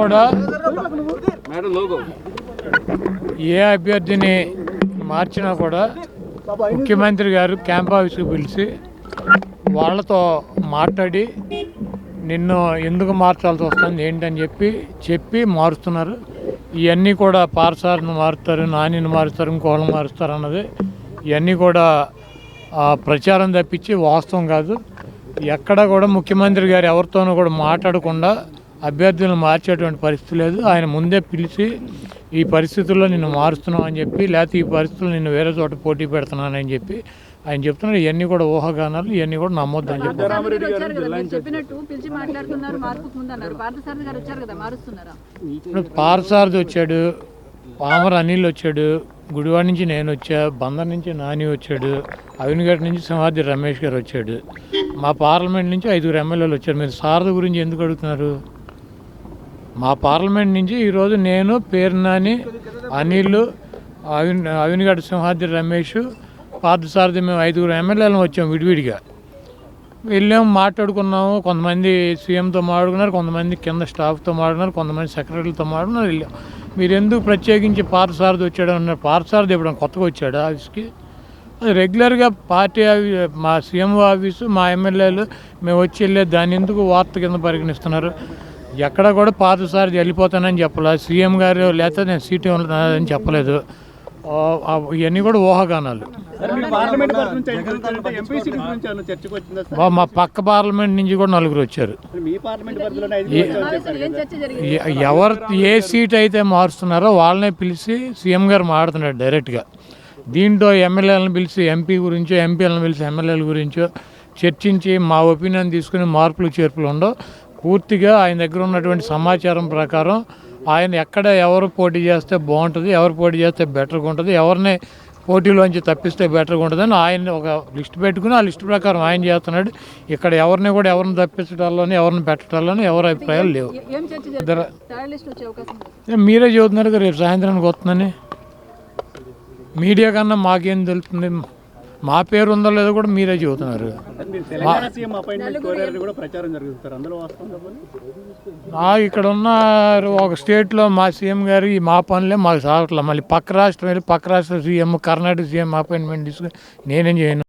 కూడా ఏ అభ్యర్థిని మార్చినా కూడా ముఖ్యమంత్రి గారు క్యాంప్ ఆఫీస్కి పిలిచి వాళ్ళతో మాట్లాడి నిన్ను ఎందుకు మార్చాల్సి వస్తుంది? ఏంటని చెప్పి చెప్పి మారుస్తున్నారు. ఇవన్నీ కూడా పార్సార్ని మారుస్తారు నానిని మారుస్తారు ఇంకోళ్ళని మారుస్తారు అన్నది ఇవన్నీ కూడా ప్రచారం తప్పించి వాస్తవం కాదు. ఎక్కడ కూడా ముఖ్యమంత్రి గారు ఎవరితోనూ కూడా మాట్లాడకుండా అభ్యర్థులను మార్చేటువంటి పరిస్థితి లేదు. ఆయన ముందే పిలిచి ఈ పరిస్థితుల్లో నిన్ను మారుస్తున్నాం అని చెప్పి లేకపోతే ఈ పరిస్థితుల్లో నిన్ను వేరే చోట పోటీ పెడుతున్నానని చెప్పి ఆయన చెప్తున్నారు. ఇవన్నీ కూడా ఊహాగానాలు ఇవన్నీ కూడా నమ్మొద్దు అని చెప్పి. పార్థసారథి గారు వచ్చారు కదా మీరు చెప్పినట్టు పిలిచి మాట్లాడుతున్నారు మార్పుకు ముందు అన్నారు. పార్థసారథి గారు వచ్చారు కదా మారుస్తున్నారా? ఇప్పుడు పార్సారథి వచ్చాడు పామర్ అనిల్ వచ్చాడు గుడివాడ నుంచి నేను వచ్చా బందర్ నుంచి నాని వచ్చాడు అవినిగట్ నుంచి సింహాద్రి రమేష్ గారు వచ్చాడు. మా పార్లమెంట్ నుంచి ఐదుగురు ఎమ్మెల్యేలు వచ్చారు. మీరు సారథి గురించి ఎందుకు అడుగుతున్నారు? మా పార్లమెంట్ నుంచి ఈరోజు నేను పేరు నాని అనిల్ అవిన్ అవినిగడ్డ సింహాద్రి రమేష్ పార్థసారథి మేము ఐదుగురు ఎమ్మెల్యేలను వచ్చాం విడివిడిగా. వెళ్ళాం మాట్లాడుకున్నాము. కొంతమంది సీఎంతో మాట్లాడుకున్నారు కొంతమంది కింద స్టాఫ్తో మాట్లాడుకున్నారు కొంతమంది సెక్రటరీలతో మాట్లాడుకున్నారు వెళ్ళాం. మీరు ఎందుకు ప్రత్యేకించి పార్థసారథి వచ్చాడు అన్నారు పార్థసారథి ఇప్పుడు కొత్తగా వచ్చాడు ఆఫీస్కి. అది రెగ్యులర్గా పార్టీ ఆఫీ మా సీఎం ఆఫీసు మా ఎమ్మెల్యేలు మేము వచ్చి వెళ్ళే దాన్ని ఎందుకు వార్త కింద పరిగణిస్తున్నారు? ఎక్కడ కూడా పార్థసారథి వెళ్ళిపోతానని చెప్పలేదు సీఎం గారు లేకపోతే నేను సీటు అని చెప్పలేదు. ఇవన్నీ కూడా ఊహాగానాలు. పార్లమెంట్ పరిధి నుంచి ఐదుగురు వచ్చారంటే ఎంపీ సీట్ గురించి ఏమైనా చర్చకు వచ్చిందా సార్? బా- మా పక్క పార్లమెంట్ నుంచి కూడా నలుగురు వచ్చారు. ఎవరు ఏ సీట్ అయితే మారుస్తున్నారో వాళ్ళనే పిలిచి సీఎం గారు మాట్లాడుతున్నాడు డైరెక్ట్గా. దీంట్లో ఎమ్మెల్యేలను పిలిచి ఎంపీ గురించో ఎంపీలను పిలిచి ఎమ్మెల్యేల గురించో చర్చించి మా ఒపీనియన్ తీసుకుని మార్పులు చేర్పులు ఉండవు. పూర్తిగా ఆయన దగ్గర ఉన్నటువంటి సమాచారం ప్రకారం ఆయన ఎక్కడ ఎవరు పోటీ చేస్తే బాగుంటుంది ఎవరు పోటీ చేస్తే బెటర్గా ఉంటుంది ఎవరిని పోటీలోంచి తప్పిస్తే బెటర్గా ఉంటుందని ఆయన ఒక లిస్ట్ పెట్టుకుని ఆ లిస్ట్ ప్రకారం ఆయన చేస్తున్నాడు. ఇక్కడ ఎవరిని కూడా ఎవరిని తప్పించడాల్లోనే ఎవరిని పెట్టడాల్లోనే ఎవరి అభిప్రాయాలు లేవు. మీరే చదువుతున్నారు కదా రేపు సాయంత్రానికి వస్తుందని. మీడియా కన్నా మాకేం తెలుస్తుంది? మా పేరు ఉందో లేదో కూడా మీరే చెబుతున్నారు. ఇక్కడ ఉన్న ఒక స్టేట్లో మా సీఎం గారు ఈ మా పనులే మాకు సాగట్లేదు మళ్ళీ పక్క రాష్ట్రం వెళ్ళి పక్క రాష్ట్ర సీఎం కర్ణాటక సీఎం అపాయింట్మెంట్ తీసుకుని నేనేం చేయను.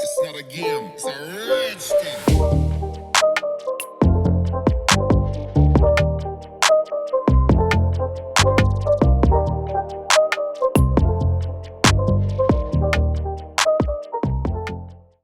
It's not a game, it's a rich.